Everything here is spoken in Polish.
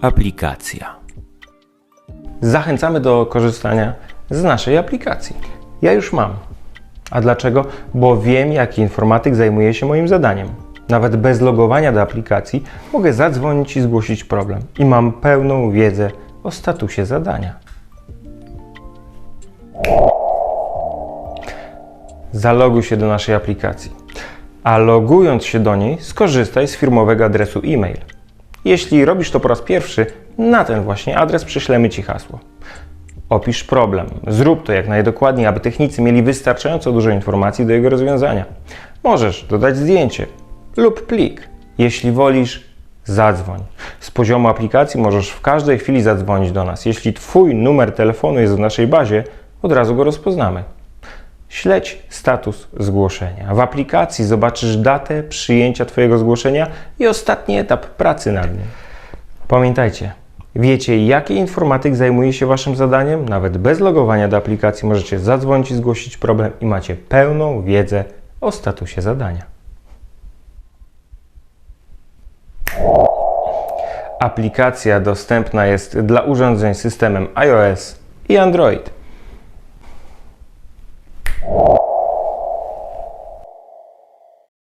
Aplikacja. Zachęcamy do korzystania z naszej aplikacji. Ja już mam. A dlaczego? Bo wiem, jaki informatyk zajmuje się moim zadaniem. Nawet bez logowania do aplikacji mogę zadzwonić i zgłosić problem. I mam pełną wiedzę o statusie zadania. Zaloguj się do naszej aplikacji. A logując się do niej, skorzystaj z firmowego adresu e-mail. Jeśli robisz to po raz pierwszy, na ten właśnie adres przyślemy Ci hasło. Opisz problem. Zrób to jak najdokładniej, aby technicy mieli wystarczająco dużo informacji do jego rozwiązania. Możesz dodać zdjęcie lub plik. Jeśli wolisz, zadzwoń. Z poziomu aplikacji możesz w każdej chwili zadzwonić do nas. Jeśli Twój numer telefonu jest w naszej bazie, od razu go rozpoznamy. Śledź status zgłoszenia. W aplikacji zobaczysz datę przyjęcia Twojego zgłoszenia i ostatni etap pracy nad nim. Pamiętajcie, wiecie jaki informatyk zajmuje się Waszym zadaniem? Nawet bez logowania do aplikacji możecie zadzwonić i zgłosić problem i macie pełną wiedzę o statusie zadania. Aplikacja dostępna jest dla urządzeń z systemem iOS i Android. Oh.